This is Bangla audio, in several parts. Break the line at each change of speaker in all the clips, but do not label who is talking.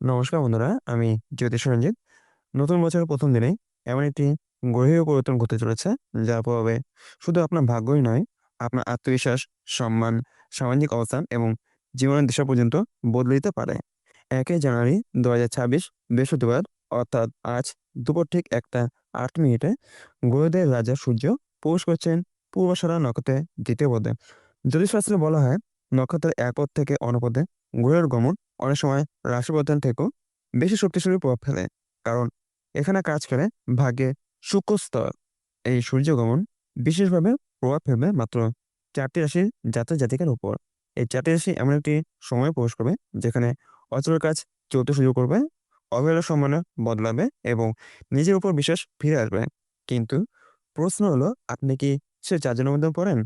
নমস্কার বন্ধুরা, আমি জ্যোতিষ রঞ্জিত। নতুন বছরের প্রথম দিনেই এমন একটি গ্রহীয় পরিবর্তন ঘটতে চলেছে, যার প্রভাবে শুধু আপনার ভাগ্যই নয়, আপনার আত্মবিশ্বাস, সম্মান, সামাজিক অবস্থান এবং জীবনের দিশা পর্যন্ত বদলে দিতে পারে। ১ জানুয়ারি ২০২৬ বৃহস্পতিবার অর্থাৎ আজ দুপুর ঠিক ১টা ৮ মিনিটে গ্রহদের রাজা সূর্য প্রবেশ করছেন পূর্বাষাঢ়া নক্ষত্রের দ্বিতীয় পদে। জ্যোতিষশাস্ত্রে বলা হয়, নক্ষত্রের এক পদ থেকে অন্য পদে গ্রহের গমন অনেক সময় রাশি পরিবর্তন থেকেও বেশি শক্তিশালী প্রভাব ফেলে। কারণ এখানে কাজ করে ভাগ্যের সূক্ষ্ম স্তর। এই সূর্যগমন বিশেষভাবে প্রভাব ফেলবে মাত্র চারটি রাশির জাতক-জাতিকার উপর। এই চারটি রাশি এমন একটি সময়ে প্রবেশ করবে, যেখানে অচল কাজ চলতে শুরু করবে, অবহেলার সম্ভাবনা বদলাবে এবং নিজের উপর বিশ্বাস ফিরে আসবে। কিন্তু প্রশ্ন হলো, আপনি কি সে চারজনের মধ্যে পড়েন?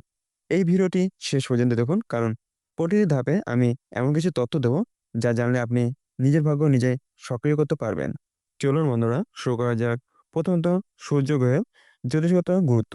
এই ভিডিওটি শেষ পর্যন্ত দেখুন, কারণ প্রতিটি ধাপে আমি এমন কিছু তথ্য দেব, যা জানলে আপনি নিজের ভাগ্য নিজে সক্রিয় করতে পারবেন। চলুন বন্ধুরা, শুরু করা যাক। প্রথমত সূর্য গ্রহের জ্যোতিষগত গুরুত্ব।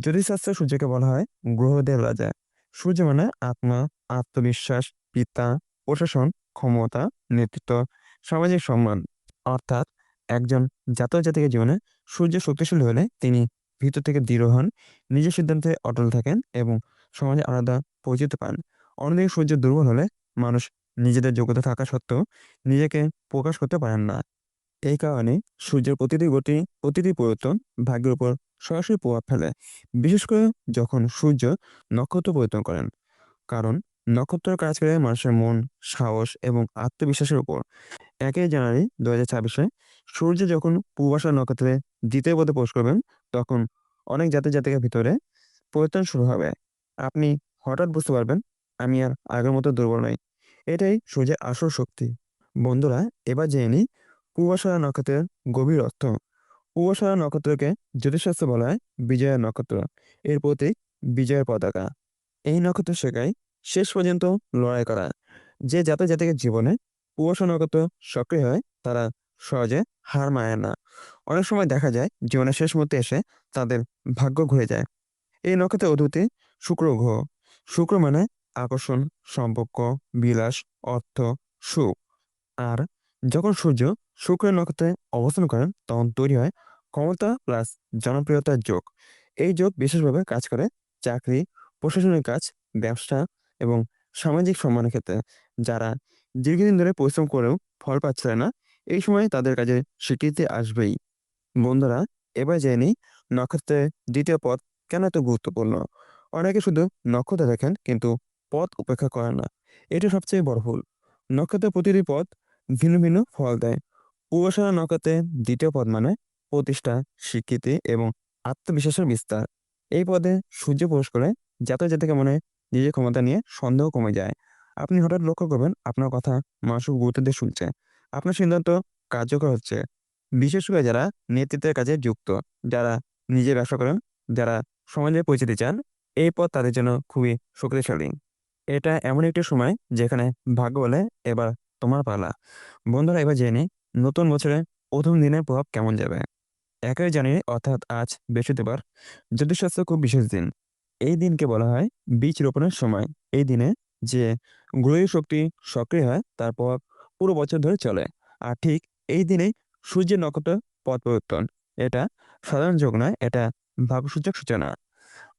জ্যোতিষশাস্ত্রে সূর্যকে বলা হয় গ্রহদের রাজা। সূর্য মানে আত্মা, আত্মবিশ্বাস, পিতা, প্রশাসন, ক্ষমতা, নেতৃত্ব, সামাজিক সম্মান। অর্থাৎ একজন জাতক-জাতিকার জীবনে সূর্য শক্তিশালী হলে তিনি ভিতর থেকে দৃঢ় হন, নিজের সিদ্ধান্তে অটল থাকেন এবং সমাজে আলাদা পরিচিতি পান। অন্যদিকে সূর্য দুর্বল হলে মানুষ নিজেদের যোগ্যতা থাকা সত্ত্বেও নিজেকে প্রকাশ করতে পারেন না। এই কারণে সূর্যের প্রতিটি গতি, প্রতিটি পরিবর্তন ভাগ্যের উপর সরাসরি প্রভাব ফেলে। বিশেষ করে যখন সূর্য নক্ষত্র পরিবর্তন করেন। কারণ নক্ষত্র কাজ করে মানুষের মন, সাহস এবং আত্মবিশ্বাসের উপর। ১ জানুয়ারি ২০২৬ সূর্য যখন পূর্বাষাঢ়া নক্ষত্রে দ্বিতীয় পদে প্রবেশ করবেন, তখন অনেক জাতক-জাতিকার ভিতরে পরিবর্তন শুরু হবে। আপনি হঠাৎ বুঝতে পারবেন, আমি আর আগের মতো দুর্বল নই। এটাই সূর্যের আসল শক্তি। বন্ধুরা, এবার জেনে নিই পূর্বাষাঢ়া নক্ষত্রের গভীর অর্থ। পূর্বাষাঢ়া নক্ষত্রকে জ্যোতিষশাস্ত্রে বলা হয় বিজয়ের নক্ষত্র। এর প্রতীক বিজয়ের পতাকা। এই নক্ষত্র শেখায় শেষ পর্যন্ত লড়াই করা। যে জাতক-জাতিকার জীবনে পূর্বাষাঢ়া নক্ষত্র সক্রিয় হয়, তারা সহজে হার মানে না। অনেক সময় দেখা যায় জীবনের শেষ মুহূর্তে এসে তাদের ভাগ্য ঘুরে যায়। এই নক্ষত্রের অধিপতি শুক্র গ্রহ। শুক্র মানে আকর্ষণ, সম্পর্ক, বিলাস, অর্থ, সুখ। আর যখন সূর্য শুক্রের নক্ষত্রে অবস্থান করেন, তখন তৈরি হয় ক্ষমতা প্লাস জনপ্রিয়তার যোগ। এই যোগ বিশেষভাবে কাজ করে চাকরি, প্রশাসনিক কাজ, ব্যবসা এবং সামাজিক সম্মানের ক্ষেত্রে। যারা দীর্ঘদিন ধরে পরিশ্রম করেও ফল পাচ্ছিলেন না, এই সময় তাদের কাজে স্বীকৃতি আসবেই। বন্ধুরা, এবার জেনে নক্ষত্রের দ্বিতীয় পদ কেন এত গুরুত্বপূর্ণ। অনেকে শুধু নক্ষত্র দেখেন কিন্তু পথ উপেক্ষা করেন না। এটা সবচেয়ে বড় ভুল। নক্ষত্রের প্রতিটি পদ ভিন্ন ভিন্ন ফল দেয়। পূর্বাষাঢ়া নক্ষত্রের দ্বিতীয় পদ মানে প্রতিষ্ঠা, স্বীকৃতি এবং আত্মবিশ্বাসের বিস্তার। এই পদে সূর্য প্রবেশ করে জাতক-জাতিকার মনে নিজের ক্ষমতা নিয়ে সন্দেহ কমে যায়। আপনি হঠাৎ লক্ষ্য করবেন আপনার কথা মানুষ গুরুত্ব দিয়ে শুনছে। আপনার সিদ্ধান্ত কার্যকর হচ্ছে। বিশেষ করে যারা নেতৃত্বের কাজে যুক্ত, যারা নিজে ব্যবসা করেন, যারা সমাজে পরিচিতি চান, এই পথ তাদের জন্য খুবই শক্তিশালী। এটা এমন একটি সময় যেখানে ভাগ্য বলে, এবার তোমার পালা। বন্ধুরা, এবার জেনে নতুন বছরের প্রথম দিনের প্রভাব কেমন যাবে। ১ জানুয়ারি অর্থাৎ আজ বৃহস্পতিবার জ্যোতিষশাস্ত্রে খুব বিশেষ দিন। এই দিনকে বলা হয় বীজ রোপণের সময়। এই দিনে যে গ্রহীয় শক্তি সক্রিয় হয়, তার প্রভাব পুরো বছর ধরে চলে। আর ঠিক এই দিনেই সূর্যের নক্ষত্র পথ পরিবর্তন। এটা সাধারণ যোগ নয়, এটা ভাগ্যসূচক সূচনা।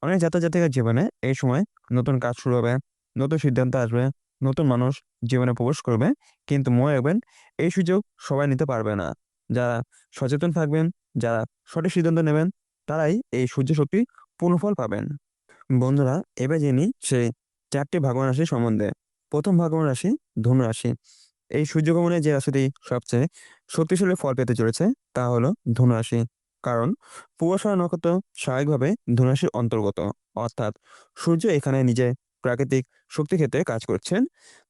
অনেক জাতক-জাতিকার জীবনে এই সময় নতুন কাজ শুরু হবে, নতুন সিদ্ধান্ত আসবে, নতুন মানুষ জীবনে প্রবেশ করবে। কিন্তু মনে রাখবেন, এই সুযোগ সবাই নিতে পারবে না। যারা সচেতন থাকবেন, যারা সঠিক সিদ্ধান্ত নেবেন, তারাই এই সূর্য শক্তি পূর্ণ ফল পাবেন। বন্ধুরা, এবার জেনে সেই ৪টি ভাগ্যবান রাশি সম্বন্ধে। প্রথম ভাগ্যবান রাশি ধনু রাশি। এই সূর্যগমনে যে রাশিটি সবচেয়ে শক্তিশালী ফল পেতে চলেছে, তা হলো ধনু রাশি। কারণ পূর্বাষাঢ়া নক্ষত্র স্বাভাবিকভাবে ধনুরাশির অন্তর্গত। অর্থাৎ সূর্য এখানে নিজের প্রাকৃতিক শক্তি ক্ষেত্রে কাজ করছেন।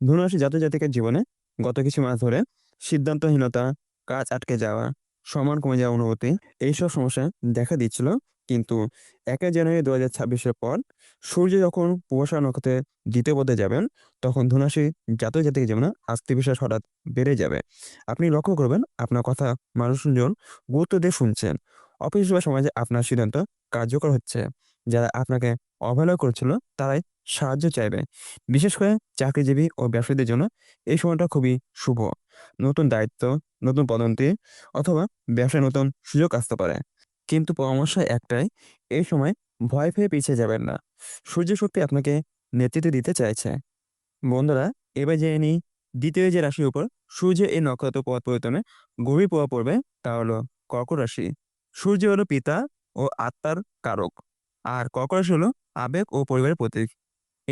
ধনু রাশি জাতক-জাতিকার জীবনে গত কিছু মাস ধরে সিদ্ধান্তহীনতা, কাজ আটকে যাওয়া, সম্মান কমে যাওয়া অনুভূতি, এইসব সমস্যা দেখা দিচ্ছিল। কিন্তু ১ জানুয়ারি দু হাজার ছাব্বিশের পর সূর্য যখন পূর্বাষাঢ়া নক্ষত্রের দ্বিতীয় পদে যাবেন, তখন ধনু রাশির জাতক-জাতিকার জীবনে আত্মবিশ্বাস হঠাৎ বেড়ে যাবে। আপনি লক্ষ্য করবেন, আপনার কথা মানুষজন গুরুত্ব দিয়ে শুনছেন। অফিস বা সমাজে আপনার সিদ্ধান্ত কার্যকর হচ্ছে। যারা আপনাকে অবহেলা করেছিল, তারাই সাহায্য চাইবে। বিশেষ করে চাকরিজীবী ও ব্যবসায়ীদের জন্য এই সময়টা খুবই শুভ। নতুন দায়িত্ব, নতুন পদোন্নতি অথবা ব্যবসায় নতুন সুযোগ আসতে পারে। কিন্তু পরামর্শ একটাই, এই সময় ভয় পেয়ে পিছিয়ে যাবেন না। সূর্য শক্তি আপনাকে নেতৃত্ব দিতে চাইছে। বন্ধুরা, এবার জেনে নিই, দ্বিতীয় যে রাশির উপর সূর্য এই নক্ষত্র পথ পরিবর্তনে গভীর প্রভাব পড়বে তা হলো কর্কট রাশি। সূর্য হলো পিতা ও আত্মার কারক। আর কর্কট রাশি হলো আবেগ ও পরিবারের প্রতীক।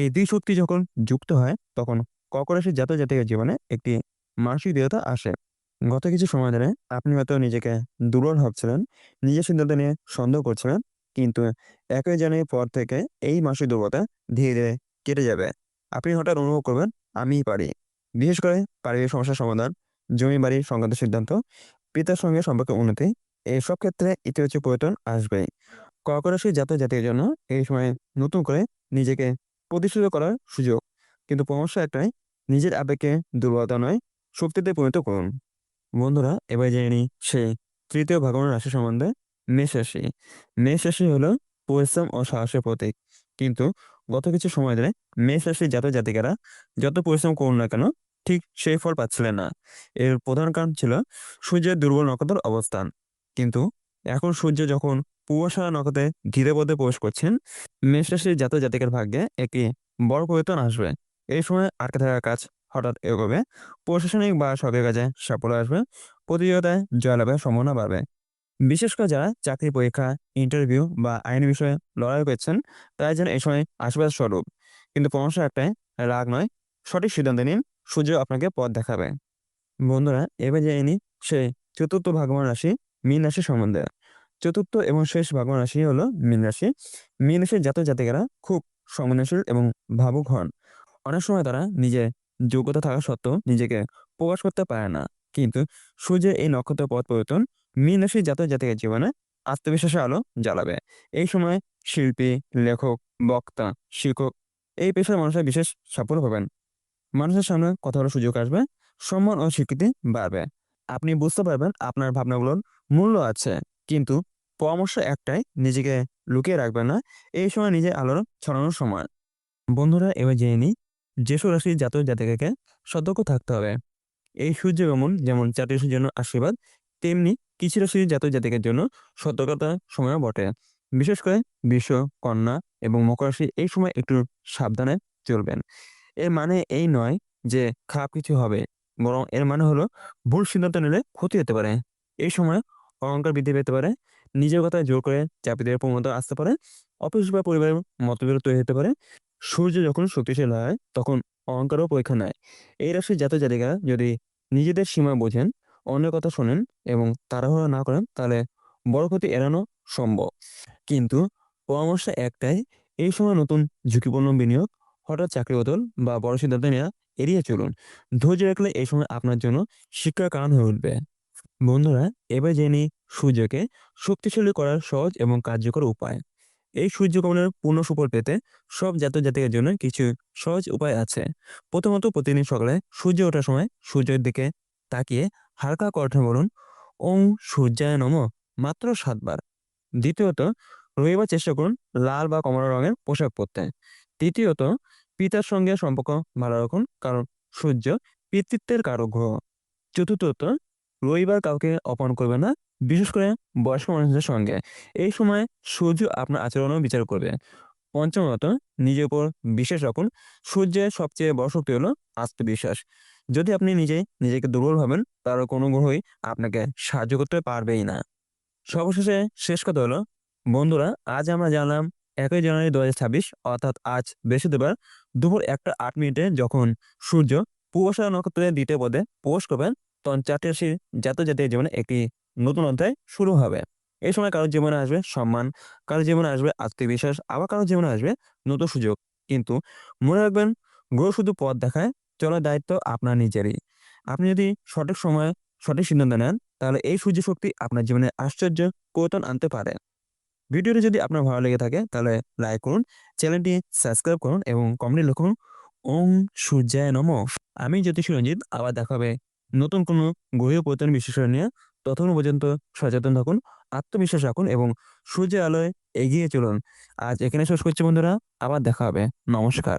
এই দুই শক্তি যখন যুক্ত হয়, তখন কর্কট রাশির জাতক জাতিকের জীবনে একটি মানসিক দৃঢ়তা আসে। গত কিছু সময় ধরে আপনি হয়তো নিজেকে দুর্বল ভাবছিলেন, নিজের সিদ্ধান্ত নিয়ে সন্দেহ করছিলেন, কিন্তু একই জানুয়ারির পর থেকে এই মানসিক দুর্বলতা ধীরে ধীরে কেটে যাবে। আপনি হঠাৎ অনুভব করবেন, আমিই পারি। বিশেষ করে পারিবারিক সমস্যার সমাধান, জমি বাড়ির সংক্রান্ত সিদ্ধান্ত, পিতার সঙ্গে সম্পর্কে উন্নতি এইসব ক্ষেত্রে ইতিবাচক পরিবর্তন আসবেই। কর্কট রাশির জাতক জাতির জন্য এই সময় নতুন করে নিজেকে প্রতিষ্ঠিত করার সুযোগ। কিন্তু পরামর্শ একটাই, নিজের আবেগকে দুর্বলতা নয়, শক্তিতে পরিণত করুন। বন্ধুরা, এবার জেনে নিই সেই তৃতীয় ভগবান রাশি সম্বন্ধে মেষ রাশি। মেষ রাশি হলো পরিশ্রম ও সাহসের প্রতীক। কিন্তু গত কিছু সময় ধরে মেষ রাশির জাতক জাতিকারা যত পরিশ্রম করুন না কেন, ঠিক সেই ফল পাচ্ছিলেন না। এর প্রধান কারণ ছিল সূর্যের দুর্বল নক্ষত্রের অবস্থান। কিন্তু এখন সূর্য যখন পূর্বশালা নক্ষত্রে ধীরে পদে প্রবেশ করছেন, মেষ রাশির জাতক জাতিকার ভাগ্যে একটি বড় পরিবর্তন আসবে। এই সময় আটকে থাকা কাজ হঠাৎ এগোবে, প্রশাসনিক বা সরকারি কাজে সাফল্য আসবে, প্রতিযোগিতায় জয়লাভের সম্ভাবনা বাড়বে। বিশেষ করে যারা চাকরি পরীক্ষা ইন্টারভিউ বা আইন বিষয়ে লড়াই করছেন, তারা যেন এই সময় আশীর্বাদ স্বরূপ। কিন্তু পরামর্শ একটাই, রাগ নয়, সঠিক সিদ্ধান্ত নিন, সূর্য আপনাকে পথ দেখাবে। বন্ধুরা, এবার জেনে নিই সেই চতুর্থ ভাগবান রাশি, মীন রাশি সম্বন্ধে। চতুর্থ এবং শেষ ভাগবান রাশি হলো মীন রাশি। মীন রাশির জাতক জাতিকারা খুব সংবেদনশীল এবং ভাবুক হন। অনেক সময় তারা নিজের যোগ্যতা থাকা সত্ত্বেও নিজেকে প্রকাশ করতে পারে না। কিন্তু সূর্যের এই নক্ষত্র পথ পরিবর্তন মীন রাশির জাতক জাতিকের জীবনে আত্মবিশ্বাসের আলো জ্বালাবে। এই সময় শিল্পী, লেখক, বক্তা, শিক্ষক এই পেশার মানুষের বিশেষ সাফল্য পাবেন। মানুষের সামনে কথা বলার সুযোগ আসবে, সম্মান ও স্বীকৃতি বাড়বে। আপনি বুঝতে পারবেন আপনার ভাবনাগুলোর মূল্য আছে। কিন্তু পরামর্শ একটাই, নিজেকে লুকিয়ে রাখবেন না। এই সময় নিজের আলোর ছড়ানোর সময়। বন্ধুরা, এবার জেনে নিই যেসব রাশির জাতক জাতিকাকে সতর্ক থাকতে হবে। এই সূর্য গমন যেমন রাশির জন্য আশীর্বাদ, তেমনি কিছু রাশির জাতক জাতিকের জন্য সতর্কতা সময়ও বটে। বিশেষ করে বিশ্ব, কন্যা এবং মকর রাশি এই সময় একটু সাবধানে চলবেন। এর মানে এই নয় যে খারাপ কিছু হবে, বরং এর মানে হলো ভুল সিদ্ধান্ত নিলে ক্ষতি হতে পারে। এই সময় অহংকার বৃদ্ধি পেতে পারে, নিজের কথায় জোর করে চাপিয়ে দেওয়ার প্রবণতা আসতে পারে, অফিস বা পরিবারের মতবিরোধ তৈরি হতে পারে। সূর্য যখন শক্তিশালী হয়, তখন অহংকারও পরীক্ষা নেয়। এই রাশির জাতক জাতিকা যদি নিজেদের সীমা বোঝেন, অন্যের কথা শোনেন এবং তাড়াহুড়ো না করেন, তাহলে বড় ক্ষতি এড়ানো সম্ভব। কিন্তু পরামর্শ একটাই, এই সময় নতুন ঝুঁকিপূর্ণ বিনিয়োগ, হঠাৎ চাকরি বদল বা বড় সিদ্ধান্ত নেওয়া এড়িয়ে চলুন। ধৈর্য রাখলে এই সময় আপনার জন্য শিক্ষার কারণ হয়ে উঠবে। বন্ধুরা, এবার জেনে সূর্যকে শক্তিশালী করার সহজ এবং কার্যকর উপায়। এই সূর্যকমনের পূর্ণ সুফল পেতে সব জাতক জাতিকের জন্য কিছু সহজ উপায় আছে। প্রথমত, প্রতিদিন সকালে সূর্য ওঠার সময় সূর্যের দিকে তাকিয়ে হালকা কণ্ঠে বলুন ওং সূর্যায় নম মাত্র সাতবার। দ্বিতীয়ত, রবিবার চেষ্টা করুন লাল বা কমলা রঙের পোশাক পরতে। তৃতীয়ত, পিতার সঙ্গে সম্পর্ক ভালো রাখুন, কারণ সূর্য পিতৃত্বের কারক গ্রহ চতুর্থত রবিবার কাউকে অপমান করবে না, বিশেষ করে বয়স্ক মানুষদের সঙ্গে। এই সময় সূর্য আপনার আচরণও বিচার করবে। পঞ্চমত, নিজের উপর বিশ্বাস রাখুন। সূর্যের সবচেয়ে বড় শক্তি হলো আত্মবিশ্বাস। যদি আপনি নিজে নিজেকে দুর্বল ভাবেন, তার কোনো গ্রহই আপনাকে সাহায্য করতে পারবেই না। সর্বশেষে শেষ কথা হলো, বন্ধুরা, আজ আমরা জানলাম একই জানুয়ারি দু হাজার ছাব্বিশ, অর্থাৎ আজ বৃহস্পতিবার দুপুর একটা আট মিনিটে যখন সূর্য পূর্বশালা নক্ষত্রের দ্বিতীয় পদে প্রবেশ করবেন তখন চারটি রাশির জাতীয় জাতীয় জীবনে একটি নতুন অধ্যায় শুরু হবে। এই সময় কারোর জীবনে আসবে সম্মান কারোর জীবনে আসবে আত্মবিশ্বাস, আবার কারোর জীবনে আসবে নতুন সুযোগ। কিন্তু মনে রাখবেন, গ্রহ শুধু পথ দেখায়, চলার দায়িত্ব আপনার নিজেরই। আপনি যদি সঠিক সময়ে সঠিক সিদ্ধান্ত নেন, তাহলে এই সূর্য শক্তি আপনার জীবনে আশ্চর্য পরিবর্তন আনতে পারে। ভিডিওটি যদি আপনার ভালো লেগে থাকে, তাহলে লাইক করুন, চ্যানেলটি সাবস্ক্রাইব করুন এবং কমেন্টে লিখুন ওং সূর্যায় নম। আমি জ্যোতিষ রঞ্জিত, আবার দেখাবে নতুন কোনো গ্রহীয় প্রত্যান বিশ্লেষণ নিয়ে ততক্ষণ পর্যন্ত সচেতন থাকুন, আত্মবিশ্বাস রাখুন এবং সূর্যের আলোয় এগিয়ে চলুন। আজ এখানে শেষ করছি বন্ধুরা, আবার দেখা হবে। নমস্কার।